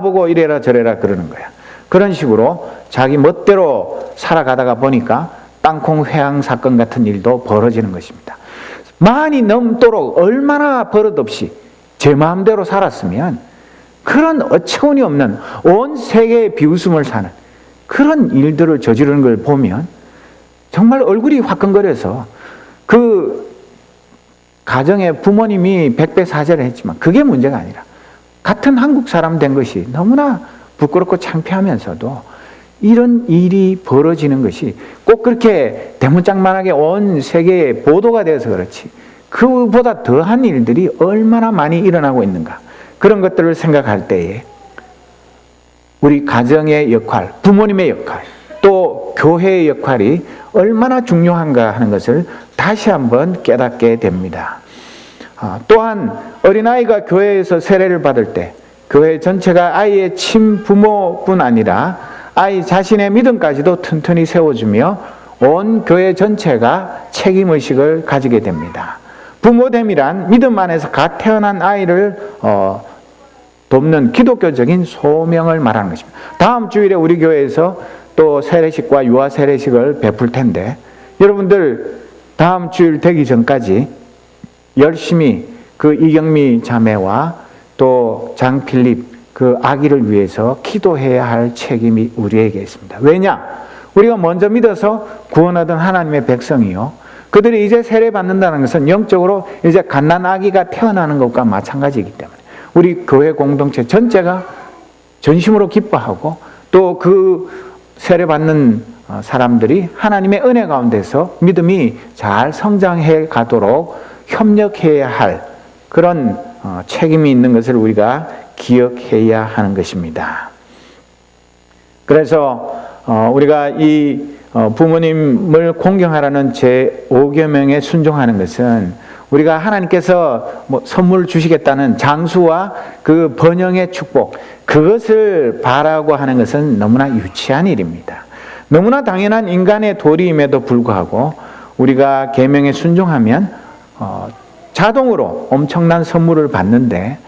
보고 이래라 저래라 그러는 거야. 그런 식으로 자기 멋대로 살아가다가 보니까 땅콩 회항 사건 같은 일도 벌어지는 것입니다. 많이 넘도록 얼마나 버릇없이 제 마음대로 살았으면 그런 어처구니 없는 온 세계의 비웃음을 사는 그런 일들을 저지르는 걸 보면 정말 얼굴이 화끈거려서 그 가정에 부모님이 백배사죄를 했지만 그게 문제가 아니라 같은 한국 사람 된 것이 너무나 부끄럽고 창피하면서도 이런 일이 벌어지는 것이 꼭 그렇게 대문짝만하게 온 세계에 보도가 되어서 그렇지 그보다 더한 일들이 얼마나 많이 일어나고 있는가 그런 것들을 생각할 때에 우리 가정의 역할, 부모님의 역할, 또 교회의 역할이 얼마나 중요한가 하는 것을 다시 한번 깨닫게 됩니다. 아, 또한 어린아이가 교회에서 세례를 받을 때 교회 전체가 아이의 친부모뿐 아니라 아이 자신의 믿음까지도 튼튼히 세워주며 온 교회 전체가 책임의식을 가지게 됩니다. 부모됨이란 믿음 안에서 갓 태어난 아이를 어, 돕는 기독교적인 소명을 말하는 것입니다. 다음 주일에 우리 교회에서 또 세례식과 유아 세례식을 베풀 텐데 여러분들 다음 주일 되기 전까지 열심히 그 이경미 자매와 또 장필립 그 아기를 위해서 기도해야 할 책임이 우리에게 있습니다. 왜냐? 우리가 먼저 믿어서 구원하던 하나님의 백성이요. 그들이 이제 세례 받는다는 것은 영적으로 이제 갓난 아기가 태어나는 것과 마찬가지이기 때문에 우리 교회 공동체 전체가 전심으로 기뻐하고 또 그 세례 받는 어, 사람들이 하나님의 은혜 가운데서 믿음이 잘 성장해 가도록 협력해야 할 그런 어, 책임이 있는 것을 우리가 기억해야 하는 것입니다. 그래서 어, 우리가 이 부모님을 공경하라는 제 5계명에 순종하는 것은 우리가 하나님께서 뭐 선물 주시겠다는 장수와 그 번영의 축복 그것을 바라고 하는 것은 너무나 유치한 일입니다. 너무나 당연한 인간의 도리임에도 불구하고 우리가 계명에 순종하면 어, 자동으로 엄청난 선물을 받는데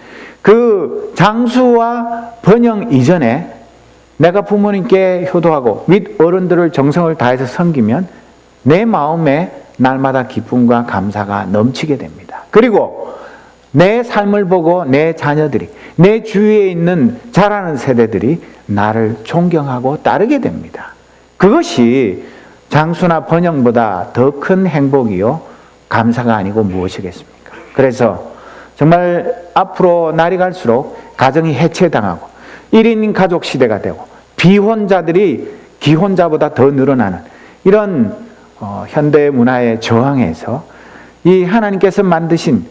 그 장수와 번영 이전에 내가 부모님께 효도하고 및 어른들을 정성을 다해서 섬기면 내 마음에 날마다 기쁨과 감사가 넘치게 됩니다. 그리고 내 삶을 보고 내 자녀들이 내 주위에 있는 자라는 세대들이 나를 존경하고 따르게 됩니다. 그것이 장수나 번영보다 더 큰 행복이요 감사가 아니고 무엇이겠습니까? 그래서 정말 앞으로 날이 갈수록 가정이 해체당하고 1인 가족 시대가 되고 비혼자들이 기혼자보다 더 늘어나는 이런 어, 현대 문화에 저항해서 이 하나님께서 만드신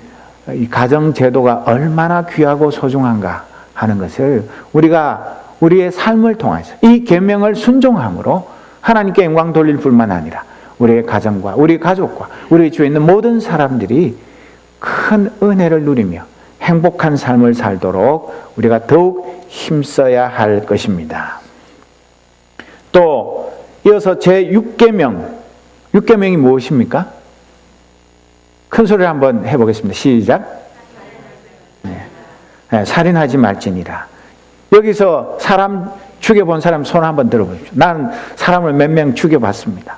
이 가정 제도가 얼마나 귀하고 소중한가 하는 것을 우리가 우리의 삶을 통해서 이 계명을 순종함으로 하나님께 영광 돌릴 뿐만 아니라 우리의 가정과 우리 가족과 우리 주위에 있는 모든 사람들이 큰 은혜를 누리며 행복한 삶을 살도록 우리가 더욱 힘써야 할 것입니다. 또 이어서 제 6계명 6계명이 무엇입니까? 큰 소리를 한번 해보겠습니다. 시작. 네. 네, 살인하지 말지니라. 여기서 사람 죽여본 사람 손 한번 들어보십시오. 나는 사람을 몇 명 죽여봤습니다.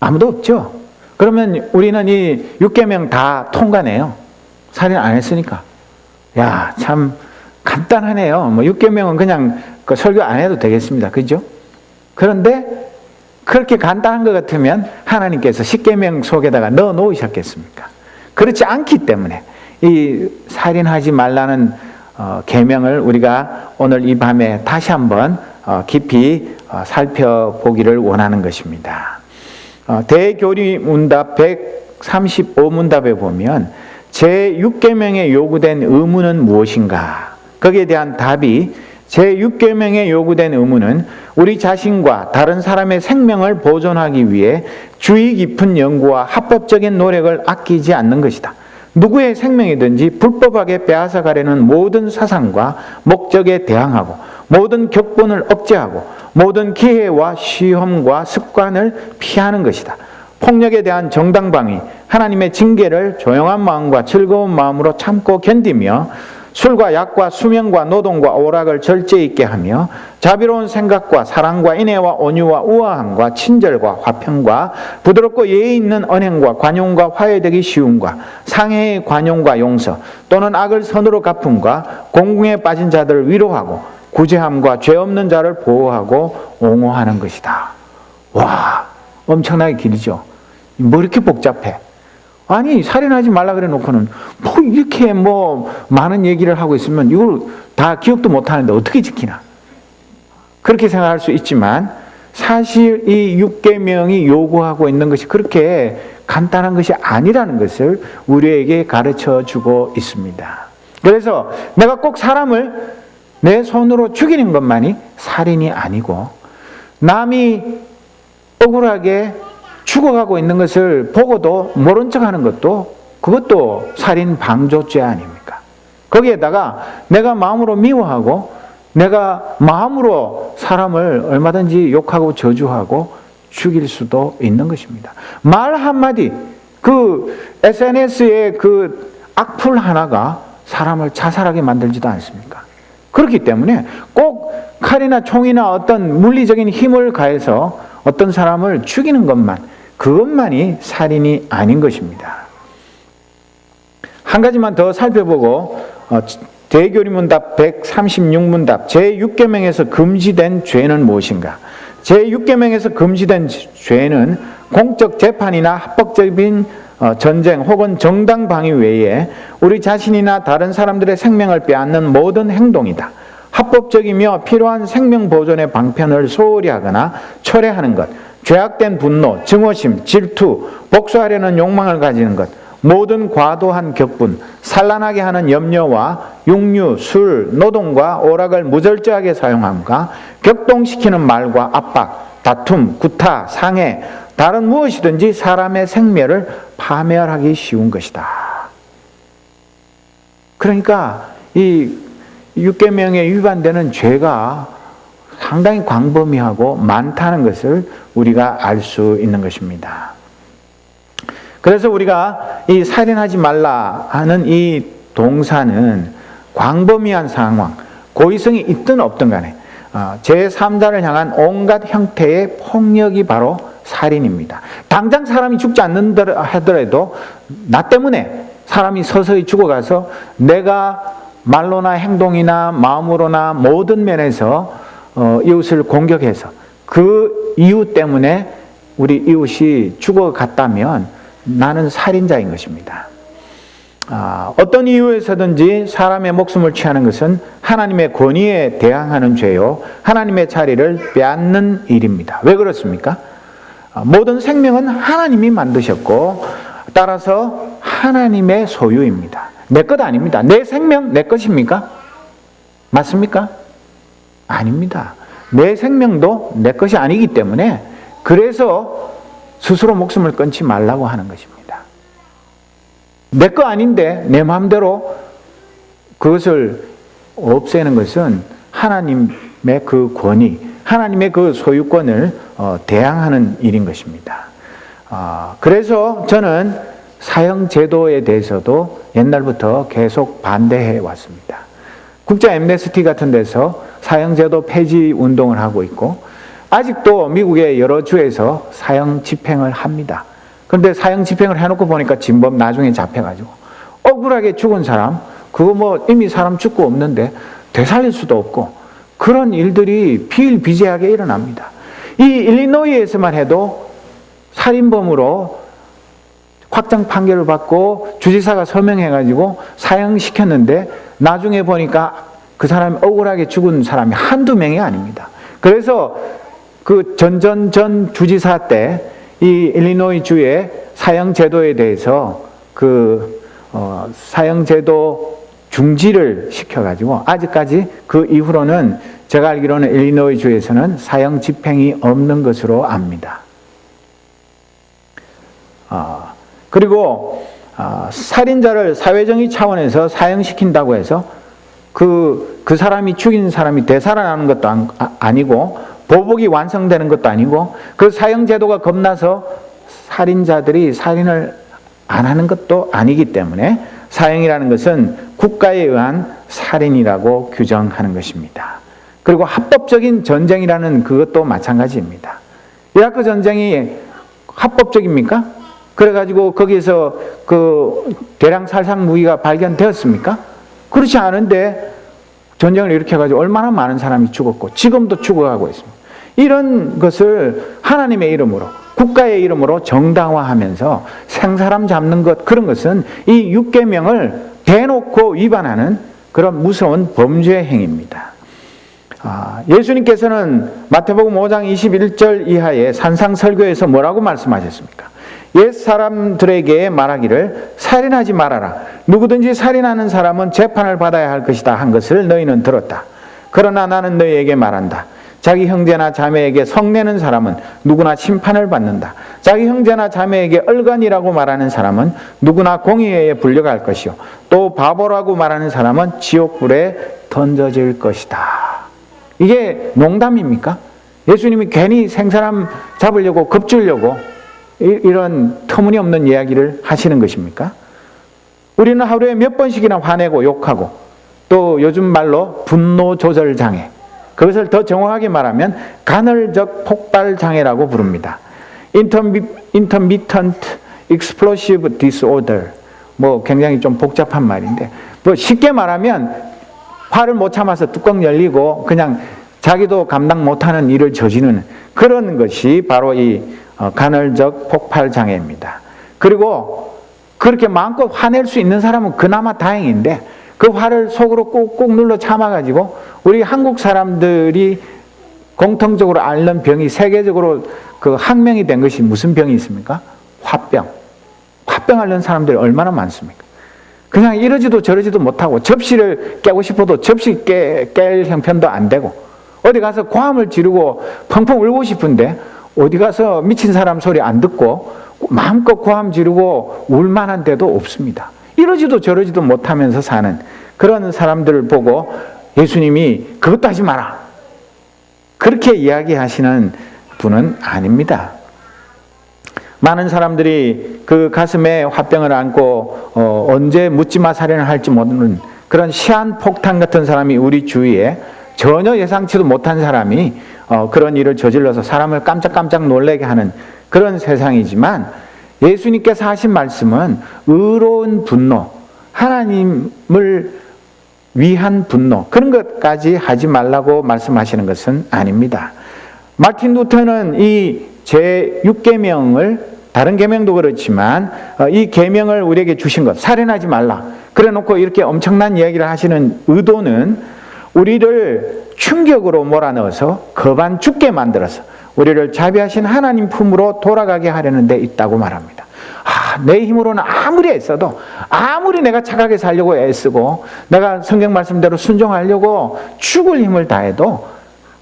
아무도 없죠? 그러면 우리는 이 6계명 다 통과네요. 살인 안 했으니까. 야, 참 간단하네요. 뭐 6계명은 그냥 그 설교 안 해도 되겠습니다. 그죠? 그런데 그렇게 간단한 것 같으면 하나님께서 십계명 속에다가 넣어 놓으셨겠습니까? 그렇지 않기 때문에 이 살인하지 말라는 어, 계명을 우리가 오늘 이 밤에 다시 한번 어, 깊이 어, 살펴보기를 원하는 것입니다. 대교리 문답 135문답에 보면 제 6계명에 요구된 의무는 무엇인가? 거기에 대한 답이 제6계명에 요구된 의무는 우리 자신과 다른 사람의 생명을 보존하기 위해 주의 깊은 연구와 합법적인 노력을 아끼지 않는 것이다. 누구의 생명이든지 불법하게 빼앗아 가려는 모든 사상과 목적에 대항하고 모든 격분을 억제하고 모든 기회와 시험과 습관을 피하는 것이다. 폭력에 대한 정당방위, 하나님의 징계를 조용한 마음과 즐거운 마음으로 참고 견디며 술과 약과 수명과 노동과 오락을 절제 있게 하며 자비로운 생각과 사랑과 인애와 온유와 우아함과 친절과 화평과 부드럽고 예의 있는 언행과 관용과 화해되기 쉬움과 상해의 관용과 용서 또는 악을 선으로 갚음과 공궁에 빠진 자들을 위로하고 구제함과 죄 없는 자를 보호하고 옹호하는 것이다. 와, 엄청나게 길죠. 뭐 이렇게 복잡해? 아니 살인하지 말라 그래 놓고는 뭐 이렇게 뭐 많은 얘기를 하고 있으면 이걸 다 기억도 못 하는데 어떻게 지키나? 그렇게 생각할 수 있지만 사실 이 육계명이 요구하고 있는 것이 그렇게 간단한 것이 아니라는 것을 우리에게 가르쳐 주고 있습니다. 그래서 내가 꼭 사람을 내 손으로 죽이는 것만이 살인이 아니고 남이 억울하게 죽어가고 있는 것을 보고도 모른 척 하는 것도 그것도 살인 방조죄 아닙니까? 거기에다가 내가 마음으로 미워하고 내가 마음으로 사람을 얼마든지 욕하고 저주하고 죽일 수도 있는 것입니다. 말 한마디, 그 SNS의 그 악플 하나가 사람을 자살하게 만들지도 않습니까? 그렇기 때문에 꼭 칼이나 총이나 어떤 물리적인 힘을 가해서 어떤 사람을 죽이는 것만, 그것만이 살인이 아닌 것입니다. 한 가지만 더 살펴보고, 어, 대교리문답 136문답 제6계명에서 금지된 죄는 무엇인가? 제6계명에서 금지된 죄는 공적 재판이나 합법적인 어, 전쟁 혹은 정당 방위 외에 우리 자신이나 다른 사람들의 생명을 빼앗는 모든 행동이다. 합법적이며 필요한 생명 보존의 방편을 소홀히 하거나 철회하는 것, 죄악된 분노, 증오심, 질투, 복수하려는 욕망을 가지는 것, 모든 과도한 격분, 산란하게 하는 염려와 육류, 술, 노동과 오락을 무절제하게 사용함과 격동시키는 말과 압박, 다툼, 구타, 상해, 다른 무엇이든지 사람의 생명을 파멸하기 쉬운 것이다. 그러니까 이 육계명에 위반되는 죄가 상당히 광범위하고 많다는 것을 우리가 알 수 있는 것입니다. 그래서 우리가 이 살인하지 말라 하는 이 동사는 광범위한 상황, 고의성이 있든 없든 간에 어, 제3자를 향한 온갖 형태의 폭력이 바로 살인입니다. 당장 사람이 죽지 않는다 하더라도 나 때문에 사람이 서서히 죽어가서 내가 말로나 행동이나 마음으로나 모든 면에서 어, 이웃을 공격해서 그 이유 때문에 우리 이웃이 죽어갔다면 나는 살인자인 것입니다. 아, 어떤 이유에서든지 사람의 목숨을 취하는 것은 하나님의 권위에 대항하는 죄요, 하나님의 자리를 빼앗는 일입니다. 왜 그렇습니까? 아, 모든 생명은 하나님이 만드셨고, 따라서 하나님의 소유입니다. 내 것 아닙니다. 내 생명 내 것입니까? 맞습니까? 아닙니다. 내 생명도 내 것이 아니기 때문에 그래서 스스로 목숨을 끊지 말라고 하는 것입니다. 내 거 아닌데 내 마음대로 그것을 없애는 것은 하나님의 그 권위, 하나님의 그 소유권을 어, 대항하는 일인 것입니다. 아, 그래서 저는 사형 제도에 대해서도 옛날부터 계속 반대해 왔습니다. 국제 엠네스티 같은 데서 사형 제도 폐지 운동을 하고 있고 아직도 미국의 여러 주에서 사형 집행을 합니다. 그런데 사형 집행을 해놓고 보니까 진범 나중에 잡혀가지고 억울하게 죽은 사람 그거 뭐 이미 사람 죽고 없는데 되살릴 수도 없고 그런 일들이 비일비재하게 일어납니다. 이 일리노이에서만 해도 살인범으로 확정 판결을 받고 주지사가 서명해가지고 사형시켰는데 나중에 보니까 그 사람이 억울하게 죽은 사람이 한두 명이 아닙니다. 그래서 그 전전 전 주지사 때 이 일리노이 주의 사형 제도에 대해서 그 어, 사형 제도 중지를 시켜가지고 아직까지 그 이후로는 제가 알기로는 일리노이 주에서는 사형 집행이 없는 것으로 압니다. 아, 그리고 아, 살인자를 사회정의 차원에서 사형시킨다고 해서 그, 그 사람이 죽인 사람이 되살아나는 것도 아, 아니고 보복이 완성되는 것도 아니고 그 사형제도가 겁나서 살인자들이 살인을 안 하는 것도 아니기 때문에 사형이라는 것은 국가에 의한 살인이라고 규정하는 것입니다. 그리고 합법적인 전쟁이라는 그것도 마찬가지입니다. 이라크 전쟁이 합법적입니까? 그래가지고 거기에서 그 대량 살상 무기가 발견되었습니까? 그렇지 않은데 전쟁을 일으켜가지고 얼마나 많은 사람이 죽었고 지금도 죽어가고 있습니다. 이런 것을 하나님의 이름으로 국가의 이름으로 정당화하면서 생사람 잡는 것 그런 것은 이 육계명을 대놓고 위반하는 그런 무서운 범죄 행위입니다. 아, 예수님께서는 마태복음 5장 21절 이하의 산상 설교에서 뭐라고 말씀하셨습니까? 옛 사람들에게 말하기를 살인하지 말아라. 누구든지 살인하는 사람은 재판을 받아야 할 것이다 한 것을 너희는 들었다. 그러나 나는 너희에게 말한다. 자기 형제나 자매에게 성내는 사람은 누구나 심판을 받는다. 자기 형제나 자매에게 얼간이라고 말하는 사람은 누구나 공의회에 불려갈 것이요. 또 바보라고 말하는 사람은 지옥불에 던져질 것이다. 이게 농담입니까? 예수님이 괜히 생사람 잡으려고 겁주려고 이- 이런 터무니없는 이야기를 하시는 것입니까? 우리는 하루에 몇 번씩이나 화내고 욕하고 또 요즘 말로 분노 조절 장애 그것을 더 정확하게 말하면 간헐적 폭발 장애라고 부릅니다. Intermi- Intermittent Explosive Disorder 뭐 굉장히 좀 복잡한 말인데 뭐 쉽게 말하면 화를 못 참아서 뚜껑 열리고 그냥 자기도 감당 못하는 일을 저지르는 그런 것이 바로 이 어, 간헐적 폭발 장애입니다. 그리고 그렇게 마음껏 화낼 수 있는 사람은 그나마 다행인데 그 화를 속으로 꾹꾹 눌러 참아가지고 우리 한국 사람들이 공통적으로 앓는 병이 세계적으로 그 항명이 된 것이 무슨 병이 있습니까? 화병. 화병 앓는 사람들이 얼마나 많습니까? 그냥 이러지도 저러지도 못하고 접시를 깨고 싶어도 접시 깨, 깰 형편도 안 되고 어디 가서 고함을 지르고 펑펑 울고 싶은데 어디 가서 미친 사람 소리 안 듣고 마음껏 고함 지르고 울 만한 데도 없습니다. 이러지도 저러지도 못하면서 사는 그런 사람들을 보고 예수님이 그것도 하지 마라. 그렇게 이야기하시는 분은 아닙니다. 많은 사람들이 그 가슴에 화병을 안고 어, 언제 묻지마 살인을 할지 모르는 그런 시한 폭탄 같은 사람이 우리 주위에 전혀 예상치도 못한 사람이 어, 그런 일을 저질러서 사람을 깜짝깜짝 놀래게 하는 그런 세상이지만 예수님께서 하신 말씀은 의로운 분노, 하나님을 위한 분노 그런 것까지 하지 말라고 말씀하시는 것은 아닙니다. 마틴 루터는 이 제6계명을 다른 계명도 그렇지만 어, 이 계명을 우리에게 주신 것 살인하지 말라. 그래 놓고 이렇게 엄청난 이야기를 하시는 의도는 우리를 충격으로 몰아넣어서 거반 죽게 만들어서 우리를 자비하신 하나님 품으로 돌아가게 하려는 데 있다고 말합니다. 아, 내 힘으로는 아무리 애써도 아무리 내가 착하게 살려고 애쓰고 내가 성경 말씀대로 순종하려고 죽을 힘을 다해도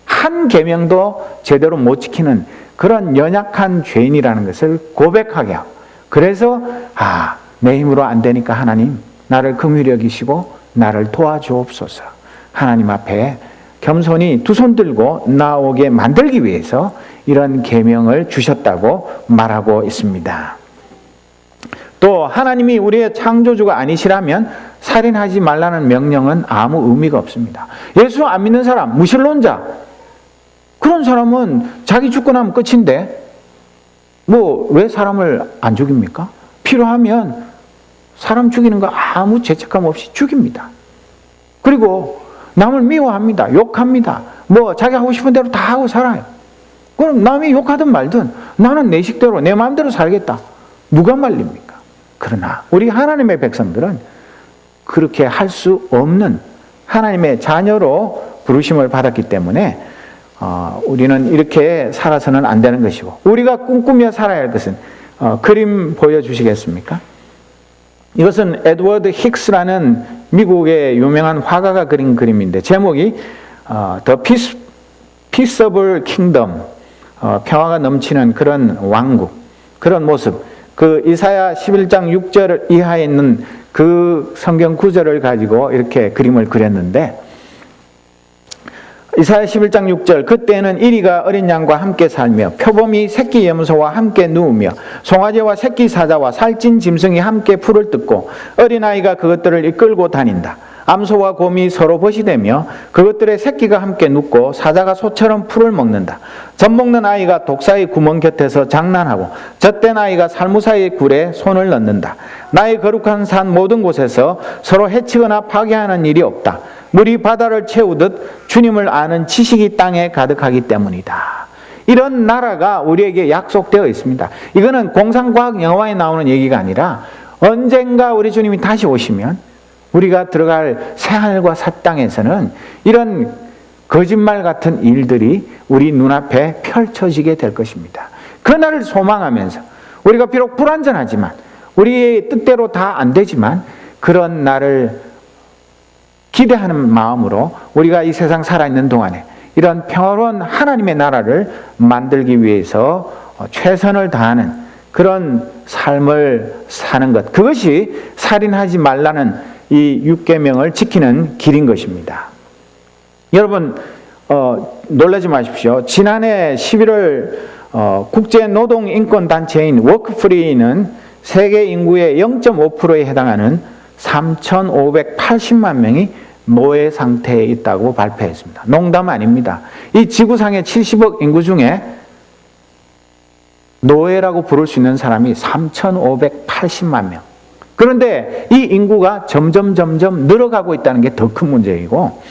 한 계명도 제대로 못 지키는 그런 연약한 죄인이라는 것을 고백하게 하고 그래서 아, 내 힘으로 안 되니까 하나님 나를 긍휼히 여기시고 나를 도와주옵소서. 하나님 앞에 겸손히 두 손 들고 나오게 만들기 위해서 이런 계명을 주셨다고 말하고 있습니다. 또 하나님이 우리의 창조주가 아니시라면 살인하지 말라는 명령은 아무 의미가 없습니다. 예수 안 믿는 사람, 무신론자 그런 사람은 자기 죽고 나면 끝인데 뭐 왜 사람을 안 죽입니까? 필요하면 사람 죽이는 거 아무 죄책감 없이 죽입니다. 그리고 남을 미워합니다. 욕합니다. 뭐 자기 하고 싶은 대로 다 하고 살아요. 그럼 남이 욕하든 말든 나는 내 식대로 내 마음대로 살겠다. 누가 말립니까? 그러나 우리 하나님의 백성들은 그렇게 할 수 없는 하나님의 자녀로 부르심을 받았기 때문에 어, 우리는 이렇게 살아서는 안 되는 것이고 우리가 꿈꾸며 살아야 할 것은 어, 그림 보여주시겠습니까? 이것은 에드워드 힉스라는 미국의 유명한 화가가 그린 그림인데 제목이 어, The Peace, Peaceable Kingdom 어, 평화가 넘치는 그런 왕국. 그런 모습. 그 이사야 11장 6절 이하에 있는 그 성경 구절을 가지고 이렇게 그림을 그렸는데 이사야 11장 6절 그때는 이리가 어린 양과 함께 살며 표범이 새끼 염소와 함께 누우며 송아지와 새끼 사자와 살찐 짐승이 함께 풀을 뜯고 어린아이가 그것들을 이끌고 다닌다. 암소와 곰이 서로 벗이되며 그것들의 새끼가 함께 눕고 사자가 소처럼 풀을 먹는다. 젖 먹는 아이가 독사의 구멍 곁에서 장난하고 젖된 아이가 살무사의 굴에 손을 넣는다. 나의 거룩한 산 모든 곳에서 서로 해치거나 파괴하는 일이 없다. 물이 바다를 채우듯 주님을 아는 지식이 땅에 가득하기 때문이다. 이런 나라가 우리에게 약속되어 있습니다. 이거는 공상과학 영화에 나오는 얘기가 아니라 언젠가 우리 주님이 다시 오시면 우리가 들어갈 새하늘과 새 땅에서는 이런 거짓말 같은 일들이 우리 눈앞에 펼쳐지게 될 것입니다. 그날을 소망하면서 우리가 비록 불완전하지만 우리의 뜻대로 다 안 되지만 그런 날을 기대하는 마음으로 우리가 이 세상 살아있는 동안에 이런 평화로운 하나님의 나라를 만들기 위해서 어, 최선을 다하는 그런 삶을 사는 것 그것이 살인하지 말라는 이 육계명을 지키는 길인 것입니다. 여러분 어, 놀라지 마십시오. 지난해 11월 어, 국제 노동 인권 단체인 워크프리는 세계 인구의 0.5%에 해당하는 3,580만 명이 노예 상태에 있다고 발표했습니다. 농담 아닙니다. 이 지구상의 70억 인구 중에 노예라고 부를 수 있는 사람이 3,580만 명. 그런데 이 인구가 점점 점점 늘어가고 있다는 게 더 큰 문제이고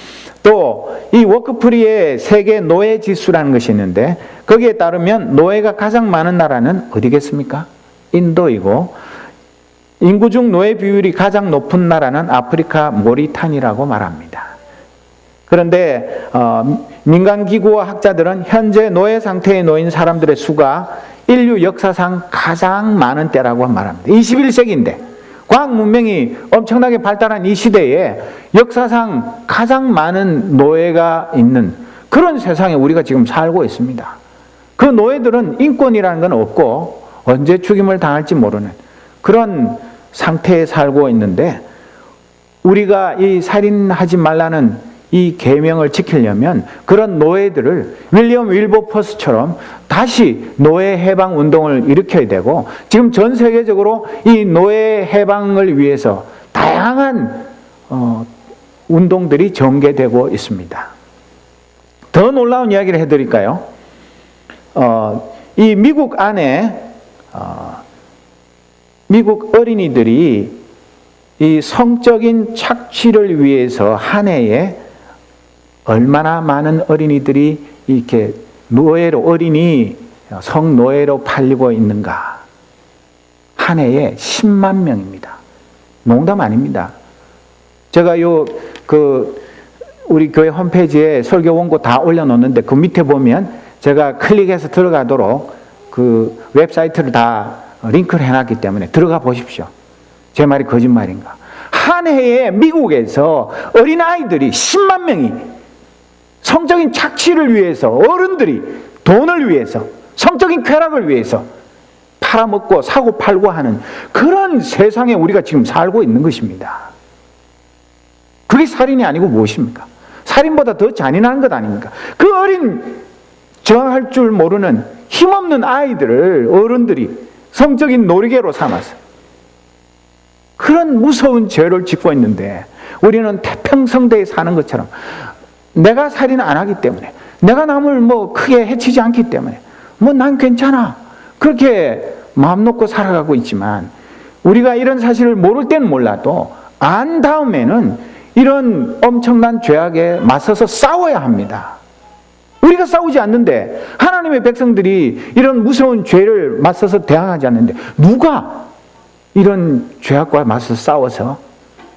또 이 워크프리의 세계 노예 지수라는 것이 있는데 거기에 따르면 노예가 가장 많은 나라는 어디겠습니까? 인도이고 인구 중 노예 비율이 가장 높은 나라는 아프리카 모리탄이라고 말합니다. 그런데 어, 민간 기구와 학자들은 현재 노예 상태에 놓인 사람들의 수가 인류 역사상 가장 많은 때라고 말합니다. 21세기인데 과학 문명이 엄청나게 발달한 이 시대에 역사상 가장 많은 노예가 있는 그런 세상에 우리가 지금 살고 있습니다. 그 노예들은 인권이라는 건 없고 언제 죽임을 당할지 모르는 그런 상태에 살고 있는데 우리가 이 살인하지 말라는 이 계명을 지키려면 그런 노예들을 윌리엄 윌버퍼스처럼 다시 노예 해방 운동을 일으켜야 되고 지금 전 세계적으로 이 노예 해방을 위해서 다양한 어, 운동들이 전개되고 있습니다. 더 놀라운 이야기를 해드릴까요? 어, 이 미국 안에 어, 미국 어린이들이 이 성적인 착취를 위해서 한 해에 얼마나 많은 어린이들이 이렇게 노예로 어린이 성노예로 팔리고 있는가? 한 해에 10만 명입니다. 농담 아닙니다. 제가 요 그 우리 교회 홈페이지에 설교 원고 다 올려놓는데 그 밑에 보면 제가 클릭해서 들어가도록 그 웹사이트를 다 링크를 해놨기 때문에 들어가 보십시오. 제 말이 거짓말인가? 한 해에 미국에서 어린아이들이 10만 명이 성적인 착취를 위해서 어른들이 돈을 위해서 성적인 쾌락을 위해서 팔아먹고 사고 팔고 하는 그런 세상에 우리가 지금 살고 있는 것입니다. 그게 살인이 아니고 무엇입니까? 살인보다 더 잔인한 것 아닙니까? 그 어린 저항할 줄 모르는 힘없는 아이들을 어른들이 성적인 놀이개로 삼아서 그런 무서운 죄를 짓고 있는데 우리는 태평성대에 사는 것처럼 내가 살인 안 하기 때문에 내가 남을 뭐 크게 해치지 않기 때문에 뭐 난 괜찮아 그렇게 마음 놓고 살아가고 있지만 우리가 이런 사실을 모를 때는 몰라도 안 다음에는 이런 엄청난 죄악에 맞서서 싸워야 합니다. 우리가 싸우지 않는데 하나님의 백성들이 이런 무서운 죄를 맞서서 대항하지 않는데 누가 이런 죄악과 맞서 싸워서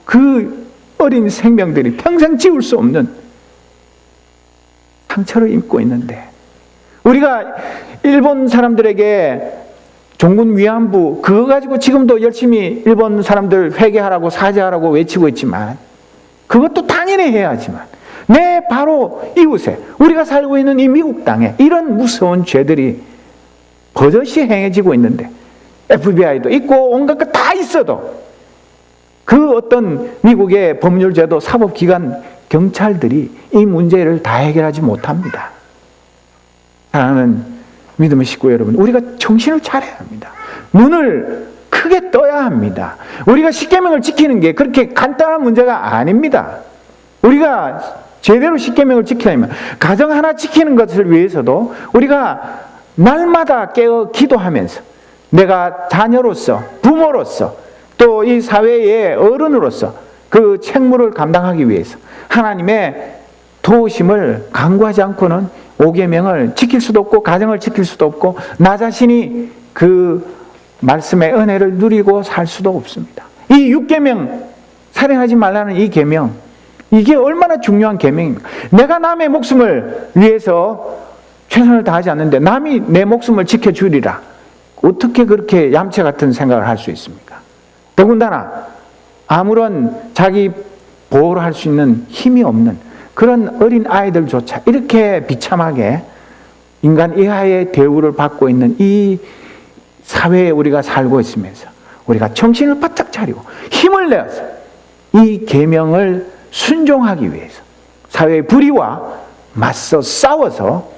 그 어린 생명들이 평생 지울 수 없는 상처를 입고 있는데. 우리가 일본 사람들에게 종군 위안부 그거 가지고 지금도 열심히 일본 사람들 회개하라고 사죄하라고 외치고 있지만 그것도 당연히 해야지만. 내 바로 이웃에 우리가 살고 있는 이 미국 땅에 이런 무서운 죄들이 버젓이 행해지고 있는데 FBI도 있고 온갖 것다 있어도 그 어떤 미국의 법률제도 사법기관 경찰들이 이 문제를 다 해결하지 못합니다. 사랑하는 믿음의 식구 여러분, 우리가 정신을 차려야 합니다. 눈을 크게 떠야 합니다. 우리가 십계명을 지키는 게 그렇게 간단한 문제가 아닙니다. 우리가 제대로 십계명을 지키려면 가정 하나 지키는 것을 위해서도 우리가 날마다 깨어 기도하면서 내가 자녀로서 부모로서 또 이 사회의 어른으로서 그 책무를 감당하기 위해서 하나님의 도우심을 강구하지 않고는 오계명을 지킬 수도 없고 가정을 지킬 수도 없고 나 자신이 그 말씀의 은혜를 누리고 살 수도 없습니다. 이 육계명 살인하지 말라는 이 계명 이게 얼마나 중요한 계명입니까? 내가 남의 목숨을 위해서 최선을 다하지 않는데 남이 내 목숨을 지켜주리라. 어떻게 그렇게 얌체 같은 생각을 할 수 있습니까? 더군다나 아무런 자기 보호를 할 수 있는 힘이 없는 그런 어린 아이들조차 이렇게 비참하게 인간 이하의 대우를 받고 있는 이 사회에 우리가 살고 있으면서 우리가 정신을 바짝 차리고 힘을 내어서 이 계명을 순종하기 위해서 사회의 불의와 맞서 싸워서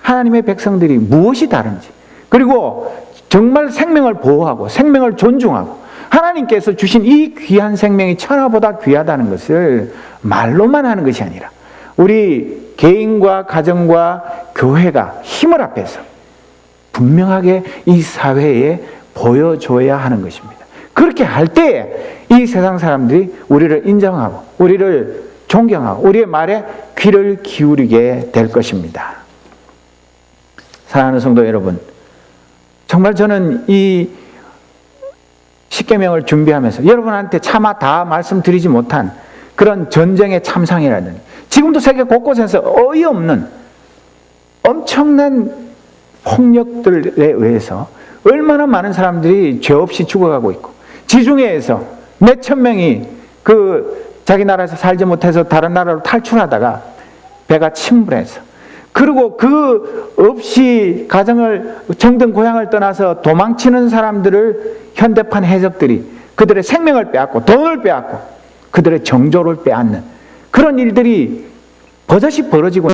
하나님의 백성들이 무엇이 다른지 그리고 정말 생명을 보호하고 생명을 존중하고 하나님께서 주신 이 귀한 생명이 천하보다 귀하다는 것을 말로만 하는 것이 아니라 우리 개인과 가정과 교회가 힘을 합해서 분명하게 이 사회에 보여줘야 하는 것입니다. 그렇게 할 때에 이 세상 사람들이 우리를 인정하고 우리를 존경하고 우리의 말에 귀를 기울이게 될 것입니다. 사랑하는 성도 여러분, 정말 저는 이 십계명을 준비하면서 여러분한테 차마 다 말씀드리지 못한 그런 전쟁의 참상이라든지 지금도 세계 곳곳에서 어이없는 엄청난 폭력들에 의해서 얼마나 많은 사람들이 죄 없이 죽어가고 있고 지중해에서 몇천 명이 그 자기 나라에서 살지 못해서 다른 나라로 탈출하다가 배가 침몰해서 그리고 그 없이 가정을 정든 고향을 떠나서 도망치는 사람들을 현대판 해적들이 그들의 생명을 빼앗고 돈을 빼앗고 그들의 정조를 빼앗는 그런 일들이 버젓이 벌어지고